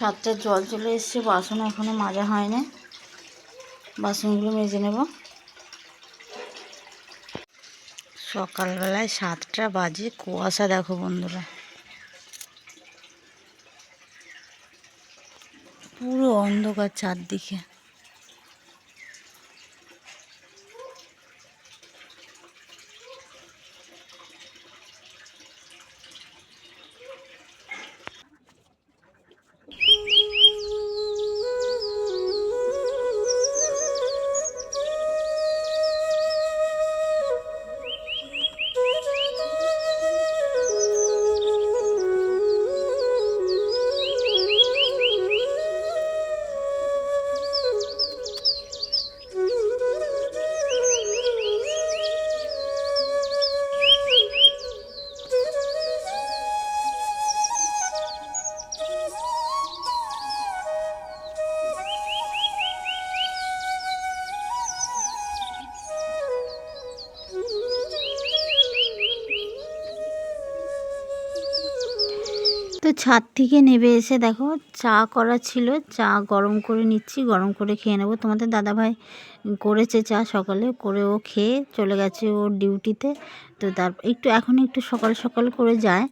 সাতটার জল চলে এসছে, বাসন এখনও মাজা হয় না বাসনগুলো মেজে নেব। সকালবেলায় সাতটা বাজে, কুয়াশা দেখো বন্ধুরা। পুরো অন্ধকার চারদিকে। ছাদ থেকে নেবে এসে দেখো, চা করা ছিল। চা গরম করে নিচ্ছি, গরম করে খেয়ে নেব। তোমাদের দাদাভাই করেছে চা সকালে, করে ও খেয়ে চলে গেছে ওর ডিউটিতে। তো তার, একটু এখন একটু সকাল সকাল করে যায়।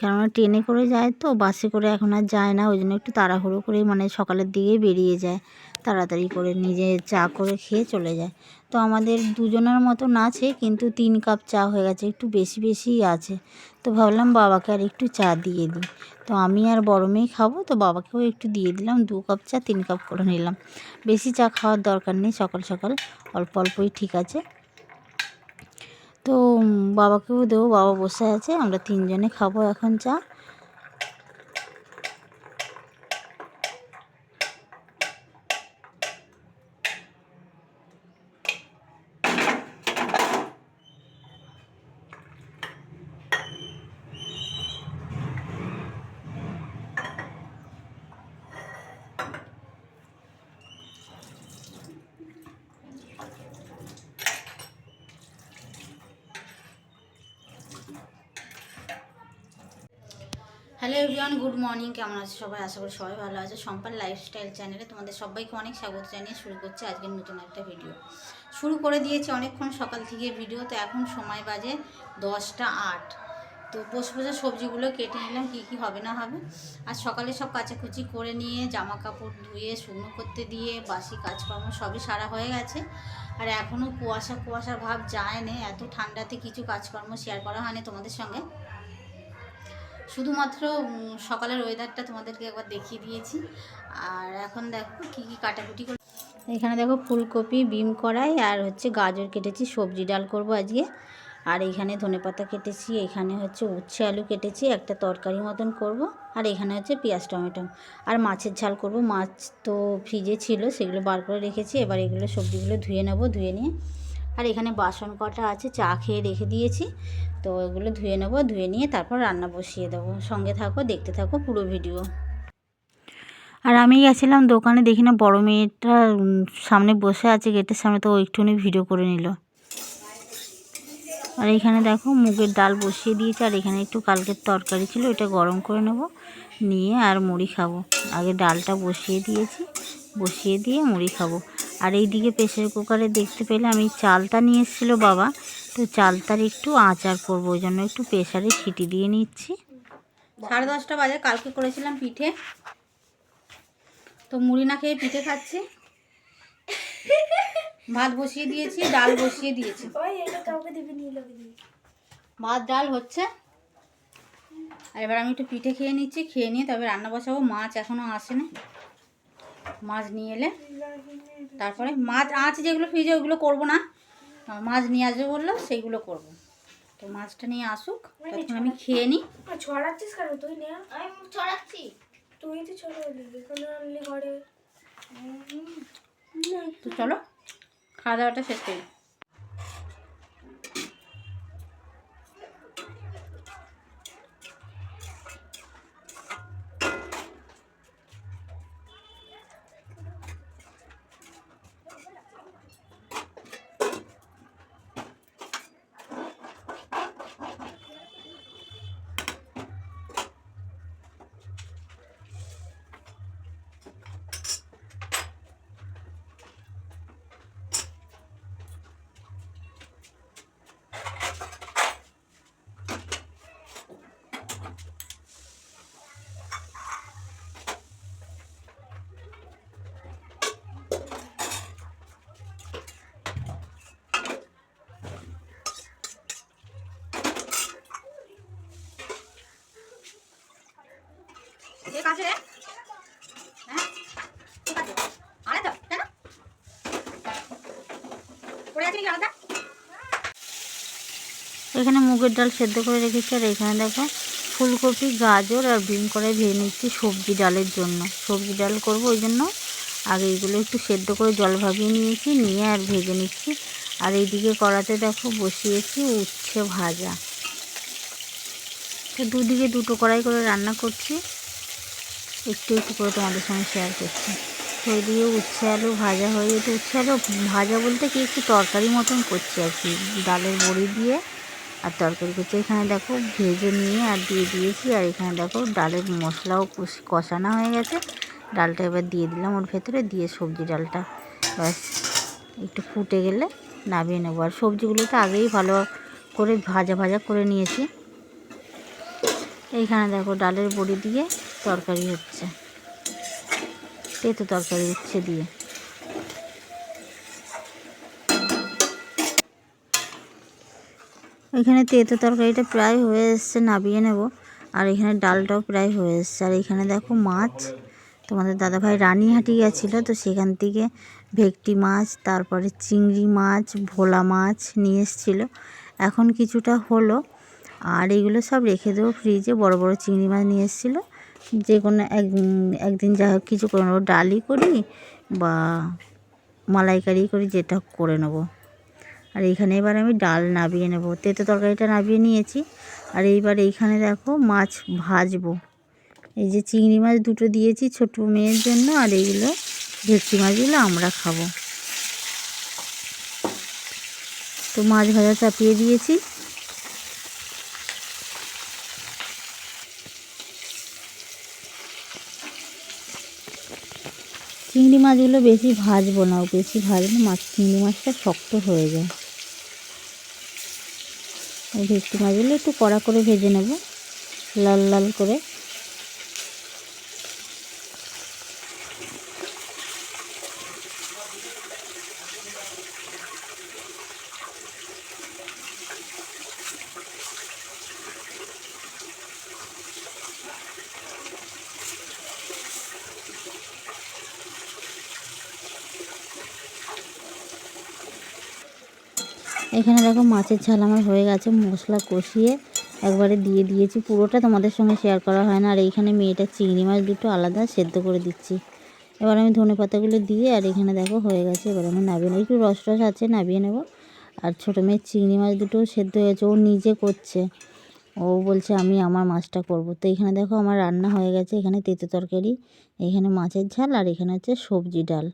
কেননা ট্রেনে করে যায় তো, বাসে করে এখন আর যায় না, ওই জন্য একটু তাড়াহুড়ো করে মানে সকালের দিকে বেরিয়ে যায়, তাড়াতাড়ি করে নিজে চা করে খেয়ে চলে যায়। তো আমাদের দুজনের মতন আছে, কিন্তু তিন কাপ চা হয়ে গেছে, একটু বেশি বেশিই আছে। তো ভাবলাম বাবাকে আর একটু চা দিয়ে দিই। তো আমি আর বড় মেয়ে খাব, তো বাবাকেও একটু দিয়ে দিলাম, দু কাপ চা, তিন কাপ করে নিলাম। বেশি চা খাওয়ার দরকার নেই, সকাল সকাল অল্প অল্পই ঠিক আছে। তো বাবাকেও দেবো বাবা বসে আছে আমরা তিনজনে খাব এখন চা। হ্যালো এভরিওয়ান গুড মর্নিং কেমন আছে সবাই? আশা করি সবাই ভালো আছে। সম্পার লাইফস্টাইল চ্যানেলে তোমাদের সবাইকে অনেক স্বাগত জানিয়ে শুরু করছে আজকের নতুন একটা ভিডিও শুরু করে দিয়েছি অনেকক্ষণ সকাল থেকে ভিডিও তো এখন সময় বাজে দশটা আট। তো বসে বসে সবজিগুলো কেটে নিলাম, কী কী হবে না হবে। আর সকালে সব কাচাকুচি করে নিয়ে জামা কাপড় ধুয়ে, শুকনো করতে দিয়ে, বাসি কাজকর্ম সবই সারা হয়ে গেছে। আর এখনও কুয়াশা কুয়াশা ভাব যায় না, এত ঠান্ডাতে কিছু কাজকর্ম শেয়ার করা হয়নি তোমাদের সঙ্গে। শুধুমাত্র সকালের ওয়েদারটা তোমাদেরকে একবার দেখিয়ে দিয়েছি। আর এখন দেখো কী কী কাটাকুটি করে এখানে দেখো ফুলকপি, বিম কড়াই আর হচ্ছে গাজর কেটেছি, সবজি ডাল করব আজকে। আর এখানে ধনেপাতা কেটেছি, এখানে হচ্ছে উচ্ছে আলু কেটেছি, একটা তরকারি মতন করব। আর এখানে হচ্ছে পেঁয়াজ, টমেটো। আর মাছের ঝাল করব। মাছ তো ফ্রিজে ছিল, সেগুলো বার করে রেখেছি। এবার এগুলো সবজিগুলো ধুয়ে নেব, ধুয়ে নিয়ে। আর এখানে বাসন কটা আছে, চা খেয়ে রেখে দিয়েছি। তো এগুলো ধুয়ে নেব, ধুয়ে নিয়ে তারপর রান্না বসিয়ে দেবো। সঙ্গে থাকো, দেখতে থাকো পুরো ভিডিও। আর আমি গেছিলাম দোকানে, দেখি না বড়ো মেয়েটা সামনে বসে আছে, গেটের সামনে, তো একটুখানি ভিডিও করে নিল। আর এখানে দেখো মুগের ডাল বসিয়ে দিয়েছি, আর এখানে একটু কালকের তরকারি ছিল ওটা গরম করে নেব, নিয়ে আর মুড়ি খাব। আগে ডালটা বসিয়ে দিয়েছি, বসিয়ে দিয়ে মুড়ি খাব। আর এইদিকে প্রেশার কুকারে দেখতে পেলে আমি চালটা নিয়ে এসেছিল বাবা তো চালটার একটু আচার করব ওই জন্য একটু প্রেসারে সিটি দিয়ে নিচ্ছি। সাড়ে দশটা বাজে কালকে করেছিলাম পিঠে। তো মুড়ি না খেয়ে পিঠে খাচ্ছি। ভাত বসিয়ে দিয়েছি ডাল বসিয়ে দিয়েছি। নি ভাত ডাল হচ্ছে। আর এবার আমি একটু পিঠে খেয়ে নিচ্ছি খেয়ে নিয়ে তবে রান্না বসাবো। মাছ এখনও আসেনি। মাছ নিয়ে এলে। তারপরে মাছ আছে যেগুলো ফ্রিজে ওগুলো করব না। মাছ নিয়ে আসবে বলল সেইগুলো করব। তো মাছটা নিয়ে আসুক তখন আমি খেয়ে নিই। ছড়াচ্ছিস কেন? তুই নে। আমি ছড়াচ্ছি। তুই তো এখানে আনলি ঘরে। তো চলো খাওয়া দাওয়াটা শেষ করি। এখানে মুগের ডাল সেদ্ধ করে রেখেছি, আর এখানে দেখো ফুলকপি, গাজর আর বিন করে ভেজে নিচ্ছি সবজি ডালের জন্য। সবজি ডাল করব ওই জন্য। আগে এগুলো একটু সেদ্ধ করে জল ভাবিয়ে নিয়েছি, নিয়ে আর ভেজে নিচ্ছি। আর এইদিকে কড়াতে দেখো বসিয়েছি উচ্ছে ভাজা। তো দুদিকে দুটো কড়াই করে রান্না করছি। একটু একটু করে তোমাদের সঙ্গে শেয়ার করছি। তো ওইদিকে উচ্ছে আলু ভাজা হয়ে যেতে উচ্ছে আলু ভাজা বলতে কি একটু তরকারি মতন করছি আর কি, ডালের বড়ি দিয়ে। আর তরকারি করছি। এখানে দেখো ভেজে নিয়ে আর দিয়ে দিয়েছি। আর এখানে দেখো ডালের মশলাও কষ- কষানো হয়ে গেছে। ডালটা এবার দিয়ে দিলাম ওর ভেতরে, দিয়ে সবজি ডালটা ব্যাস। একটু ফুটে গেলে নামিয়ে নেব। আর সবজিগুলো তো আগেই ভালো করে ভাজা ভাজা করে নিয়েছি। এইখানে দেখো ডালের বড়ি দিয়ে তরকারি হচ্ছে। তেতো তরকারি হচ্ছে দিয়ে। এখানে তেতো তরকারিটা প্রায় হয়ে এসছে নাবিয়ে নেব। আর এখানে ডালটাও প্রায় হয়ে এসছে। আর এখানে দেখো মাছ। তোমাদের দাদাভাই রানীহাটি গেছিল, তো সেখান থেকে ভেটকি মাছ, তারপরে চিংড়ি মাছ, ভোলা মাছ নিয়ে এসেছিল। এখন কিছুটা হলো। আর এগুলো সব রেখে দেবো ফ্রিজে। বড় বড় চিংড়ি মাছ নিয়ে এসেছিল। যে কোনো এক, একদিন যা হোক কিছু করে নেব। ডালই করি বা মালাইকারি করি, যেটা করে নেব। আর এইখানে এবার আমি ডাল নাবিয়ে নেব। তেতো তরকারিটা নাবিয়ে নিয়েছি। আর এইবার এইখানে দেখো মাছ ভাজবো। এই যে চিংড়ি মাছ দুটো দিয়েছি ছোটো মেয়ের জন্য, আর এইগুলো ভেটকি মাছগুলো আমরা খাব। তো মাছ ভাজা চাপিয়ে দিয়েছি। চিংড়ি মাছগুলো বেশি ভাজবো না, বেশি ভাজলে মাছ চিংড়ি মাছটা শক্ত হয়ে যায়। এই ভেটকি একটু কড়া করে ভেজে নেব লাল লাল করে। এখানে দেখো মাছের ঝাল আমার হয়ে গেছে, মশলা কষিয়ে একবারে দিয়ে দিয়েছি। পুরোটা তোমাদের সঙ্গে শেয়ার করা হয় না, আর এইখানে মেয়েটা চিংড়ি মাছ দুটো আলাদা সেদ্ধ করে দিচ্ছি। এবার আমি ধনে পাতাগুলো দিয়ে, আর এখানে দেখো হয়ে গেছে, এবার আমি নাবিয়ে নেব। একটু রস রস আছে, নাবিয়ে নেব। আর ছোটো মেয়ের চিংড়ি মাছ দুটো সেদ্ধ হয়ে গেছে ও নিজে করছে। ও বলছে, আমি আমার মাছটা করব। তো এখানে দেখো আমার রান্না হয়ে গেছে, এখানে তেতো তরকারি, এখানে মাছের ঝাল, আর এখানে হচ্ছে সবজি ডাল।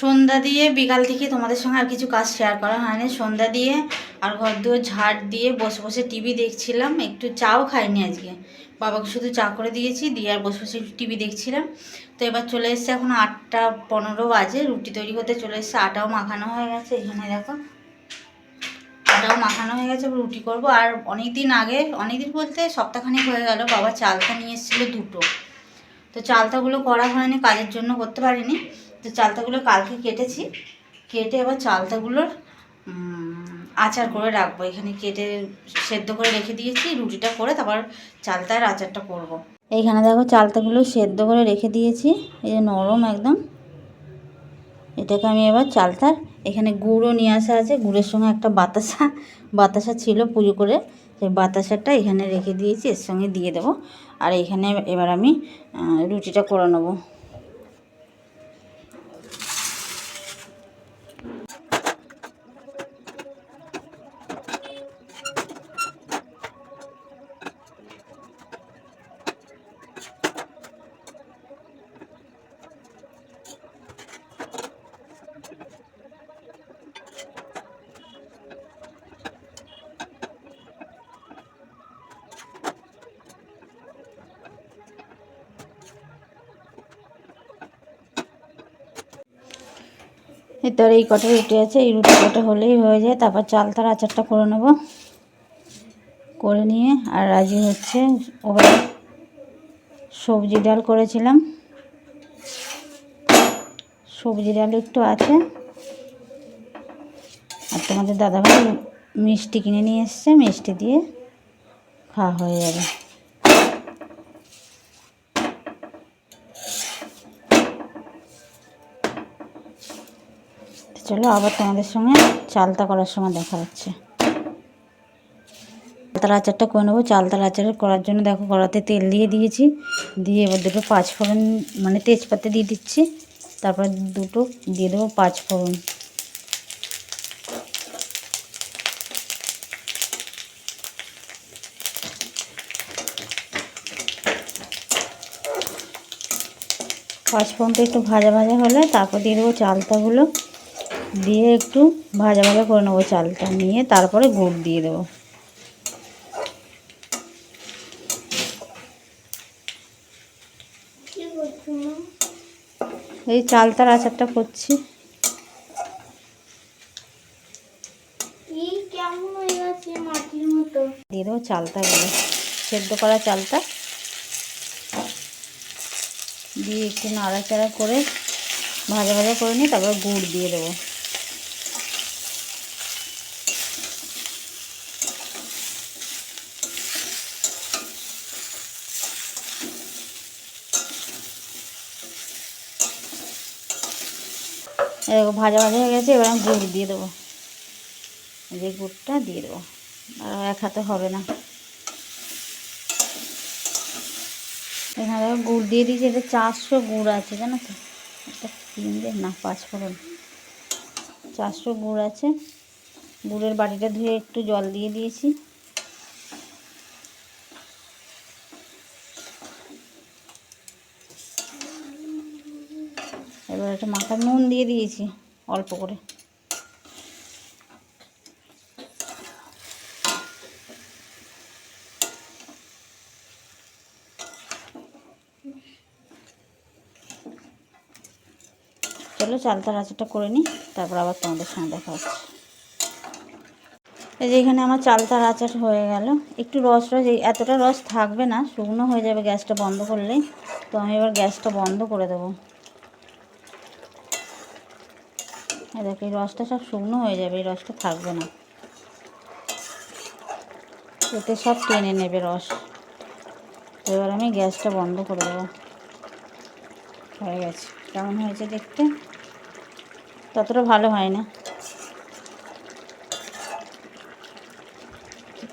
সন্ধ্যা দিয়ে বিকাল থেকে তোমাদের সঙ্গে আর কিছু কাজ শেয়ার করা হয়নি। সন্ধ্যা দিয়ে আর ঘর দুয়ার ঝাড় দিয়ে বসে বসে টিভি দেখছিলাম। একটু চাও খাইনি আজকে। বাবাকে শুধু চা করে দিয়েছি, দিয়ে আর বসে বসে টিভি দেখছিলাম। তো এবার চলে এসছে এখন আটটা পনেরো বাজে, রুটি তৈরি করতে চলে এসছে, আটাও মাখানো হয়ে গেছে, এখানে দেখো। আটাও মাখানো হয়ে গেছে রুটি করব। আর অনেক দিন আগে অনেক দিন বলতে সপ্তাহখানেক হয়ে গেল, বাবা চালটা নিয়ে এসেছিল দুটো। তো চালতাগুলো করা হয়নি, কাজের জন্য করতে পারিনি। তো চালতাগুলো কালকে কেটেছি। কেটে এবার চালতাগুলোর আচার করে রাখব। এখানে কেটে সেদ্ধ করে রেখে দিয়েছি, রুটিটা করে তারপর চালতার আচারটা করব। এইখানে দেখো চালতাগুলো সেদ্ধ করে রেখে দিয়েছি, এই যে নরম একদম। এটাকে আমি এবার চালতার, এখানে গুঁড়ও নিয়ে আসা আছে, গুড়ের সঙ্গে একটা বাতাসা বাতাসা ছিল পুজো করে, সেই বাতাসাটা এখানে রেখে দিয়েছি, এর সঙ্গে দিয়ে দেবো। আর এখানে এবার আমি রুটিটা করে নেব। এই তোর এই কটা রুটি আছে, এই রুটি কটা হলেই হয়ে যায়। তারপর চালতার আচারটা করে নেব। করে নিয়ে, আর রাজি হচ্ছে। ওখানে সবজি ডাল করেছিলাম। সবজি ডাল একটু আছে। আর তোমাদের দাদাভাই মিষ্টি কিনে নিয়ে এসছে, মিষ্টি দিয়ে খাওয়া হয়ে যাবে। চলো আবার তোমাদের সঙ্গে চালতা করার সময় দেখা হচ্ছে। চালতার আচারটা করে নেব। চালতার আচার করার জন্য দেখো কড়াতে তেল দিয়ে দিয়েছি। দিয়ে এবার দুটো পাঁচ ফোড়ন মানে তেজপাতা দিয়ে দিচ্ছি। তারপরে দুটো দিয়ে দেবো পাঁচ ফোড়ন পাঁচ ফোড়নটা একটু ভাজা ভাজা হলে তারপর দিয়ে দেবো চালতাগুলো। দিয়ে একটু ভাজা ভাজা করে নেব চালটা নিয়ে তারপরে গুড় দিয়ে দেবো? এই চালতার আচারটা করছি। দিয়ে দেবো চালতাগুলো সেদ্ধ করা চালতা দিয়ে একটু নাড়াচাড়া করে ভাজা ভাজা করে নিই তারপর গুড় দিয়ে দেবো। ভাজা ভাজা হয়ে গেছে, এবার আমি গুড় দিয়ে দেবো। যে গুড়টা দিয়ে দেবো। আর এক হাতে হবে না। এখানে দেখো গুড় দিয়ে দিয়েছি এটা চারশো গুড় আছে, জানো তো? একটা তিন না, পাঁচ ফোড়ন। চারশো গুড় আছে। গুড়ের বাটিটা ধুয়ে একটু জল দিয়ে দিয়েছি এবার একটা মাথা নুন দিয়ে দিয়েছি, অল্প করে। চলো চালতার আচারটা করে নিই, তারপর আবার তোমাদের সঙ্গে দেখা হচ্ছে। এই যে এখানে আমার চালতার আচার হয়ে গেল। একটু রস রস এতটা রস থাকবে না, শুকনো হয়ে যাবে গ্যাসটা বন্ধ করলেই তো আমি এবার গ্যাসটা বন্ধ করে দেবো এই দেখো, এই রসটা সব শুকনো হয়ে যাবে, এই রসটা থাকবে না। এতে সব টেনে নেবে রস। এবার আমি গ্যাসটা বন্ধ করে দেবো। হয়ে গেছে। কেমন হয়েছে দেখতে? ততটা ভালো হয় না।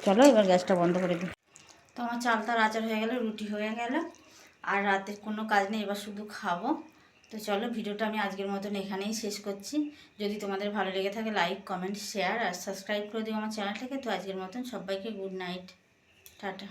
চলো এবার গ্যাসটা বন্ধ করে দিই। তো আমার চালতার আচার হয়ে গেল, রুটি হয়ে গেল। আর রাতের কোনো কাজ নেই, এবার শুধু খাব। তো চলো ভিডিওটা আমি আজকের মতন এখানেই শেষ করছি। যদি তোমাদের ভালো লেগে থাকে লাইক কমেন্ট শেয়ার আর সাবস্ক্রাইব করে দিও আমার চ্যানেলটাকে। তো আজকের মতন সবাইকে গুড নাইট টাটা।